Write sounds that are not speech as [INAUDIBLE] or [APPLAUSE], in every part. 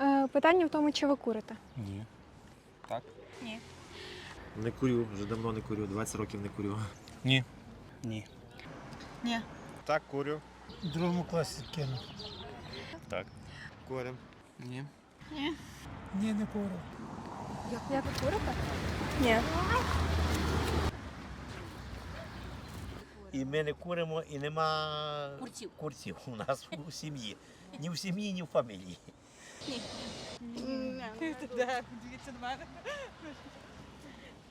Е, Питання в тому, чи ви курите. Ні. Так? Ні. Не курю, вже давно не курю, 20 років не курю. Ні. Ні. Ні. Так, курю. В другому класі кинув. Так. Курим. Ні. Ні, Ні, не курив. Як ви курите? Ні. І ми не куримо, і нема Курців. курців у нас у сім'ї. Ні в сім'ї, ні в фамілії. Дивіться на мене.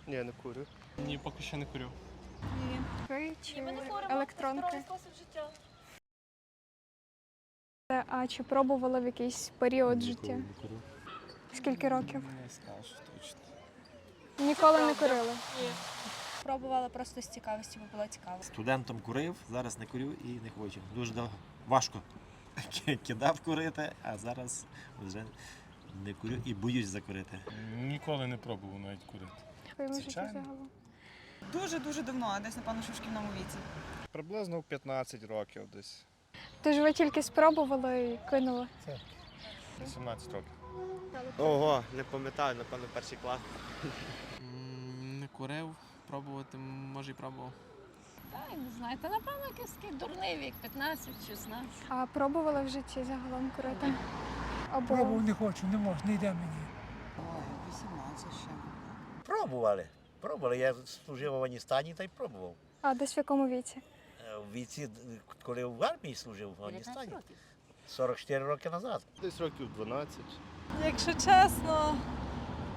Ні, не курю. Ні, поки що не курю. Ви чи електронки? Е, А чи пробували в якийсь період життя? Скільки років? Не скажу точно. Ніколи не курили. Пробувала просто з цікавості, бо було цікаво. Студентом курив, зараз не курю і не хочу. Дуже важко. [LAUGHS] Кидав курити, а зараз вже не курю і боюсь закурити. Ніколи не пробував навіть курити. Звичайно. Дуже-дуже давно, десь, напевно, що в шкільному віці. Приблизно в 15 років десь. Тож ви тільки спробували і кинули. 18 років. Ого, не пам'ятаю, напевно, перший клас. Не курив, пробувати, може і пробував. Та, не знаю, та напевно якийсь такий дурний вік, 15-16. А пробували в житті загалом курити? Або Пробував не хочу, не можу, не йде мені. Ой, 18 ще. Пробували. Пробували. Я служив в Афганістані та й пробував. а десь в якому віці? Е, В віці, коли в армії служив в Афганістані, 44 роки назад. Десь років 12. Якщо чесно,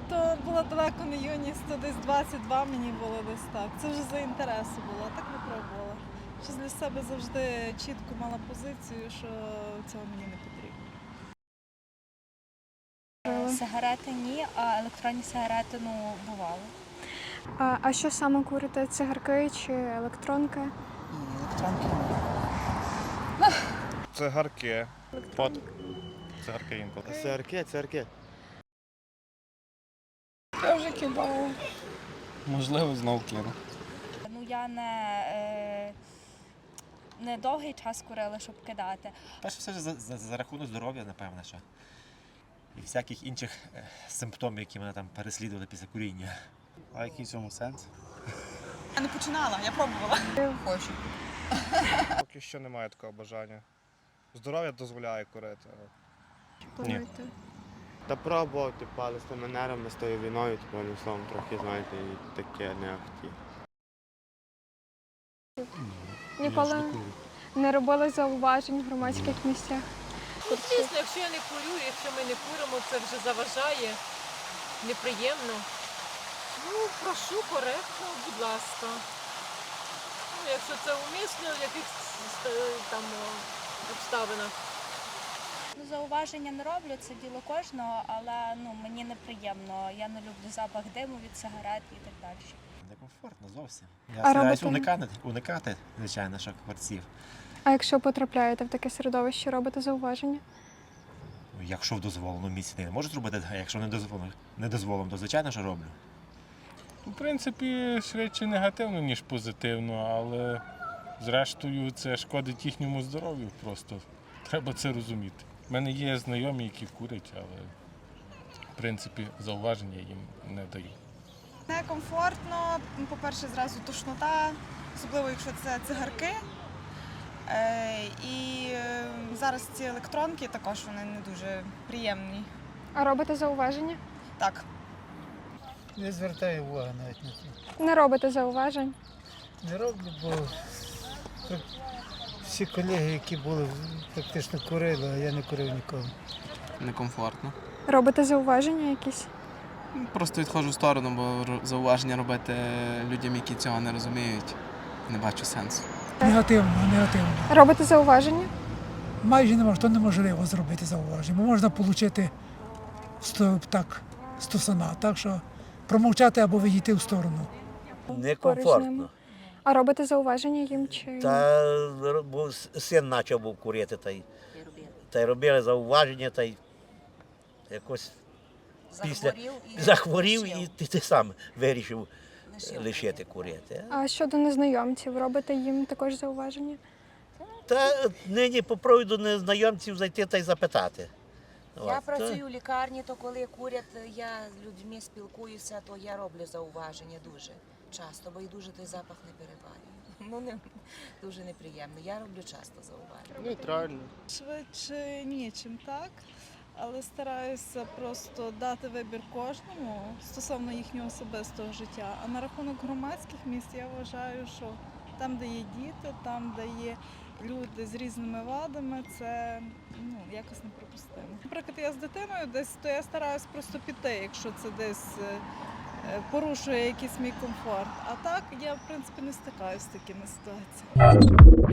то була далеко не юність, то десь 22 мені було десь так. Це вже за інтересу було, так не пробувала. Щось для себе завжди чітко мала позицію, що цього мені не потрібно. Е, Сигарети ні, а електронні сигарети ну бувало. А, а що саме курите? Цигарки чи електронки? Цигарки. Под. Цигарки інколи. ЦРК, ЦРК. Я вже кидала. Можливо, знов кину. Ну я не, е, не довгий час курила, щоб кидати. Перше все ж за, за, за рахунок здоров'я, напевно, що. І всяких інших е, симптомів, які мене там переслідували після куріння. А який в цьому сенс? Я не починала, я пробувала. Хочу. Поки що немає такого бажання. Здоров'я дозволяє курити. Плануєте? Та пробував, типу, але з тими нервами, з тою війною, типу, одним словом, трохи, знаєте, і таке не ахті. Ніколи не робили зауважень в громадських місцях. Ну, звісно, якщо я не курю, якщо ми не куримо, це вже заважає, неприємно. Ну, прошу коректно, будь ласка. Ну, якщо це умісно, в якихось е, там обставинах. Зауваження не роблю, це діло кожного, але ну мені неприємно. Я не люблю запах диму від сигарет і так далі. Некомфортно зовсім. Я А стараюсь робите? уникати, уникати, звичайно, що кварців. А якщо потрапляєте в таке середовище, робите зауваження? Ну, Якщо в дозволеному місці не можу зробити, а якщо не дозволено, не дозволено, то звичайно, що роблю. В принципі, швидше негативно, ніж позитивно, але зрештою це шкодить їхньому здоров'ю просто. Треба це розуміти. У мене є знайомі, які курять, але в принципі зауваження їм не даю. Некомфортно, по-перше, зразу тошнота, особливо якщо це цигарки. Е, і е, зараз ці електронки також вони не дуже приємні. А робите зауваження? Так, Не звертаю уваги навіть на це. Не робите зауважень. Не роблю, бо всі колеги, які були, практично курили, а я не курив ніколи. Некомфортно. Робите зауваження якісь? Просто відходжу в сторону, бо зауваження робити людям, які цього не розуміють, не бачу сенсу. Негативно, негативно. Робите зауваження? Майже не можна, то неможливо зробити зауваження. Бо можна отримати сто, так, стосуна. Так що промовчати або відійти в сторону. Некомфортно. А робите зауваження їм чи Та бо син почав був курити, та й, та й робили зауваження, та й якось після [LAUGHS] захворів і ти, ти сам вирішив лишити курити. а щодо незнайомців, робите їм також зауваження? Та нині попробую до незнайомців зайти та й запитати. Я От, працюю в лікарні, то коли курять, я з людьми спілкуюся, то я роблю зауваження дуже часто, бо і дуже той запах не переварюю. [LAUGHS] Ну не дуже неприємно. Я роблю часто зауваження. Нейтрально. Швидше ні, чим так. Але стараюся просто дати вибір кожному стосовно їхнього особистого життя. А на рахунок громадських місць я вважаю, що там, де є діти, там, де є люди з різними вадами, це ну, якось неприпустимо. Наприклад, я з дитиною десь, то я стараюсь просто піти, якщо це десь е, порушує якийсь мій комфорт. А так я в принципі не стикаюся з такими ситуаціями.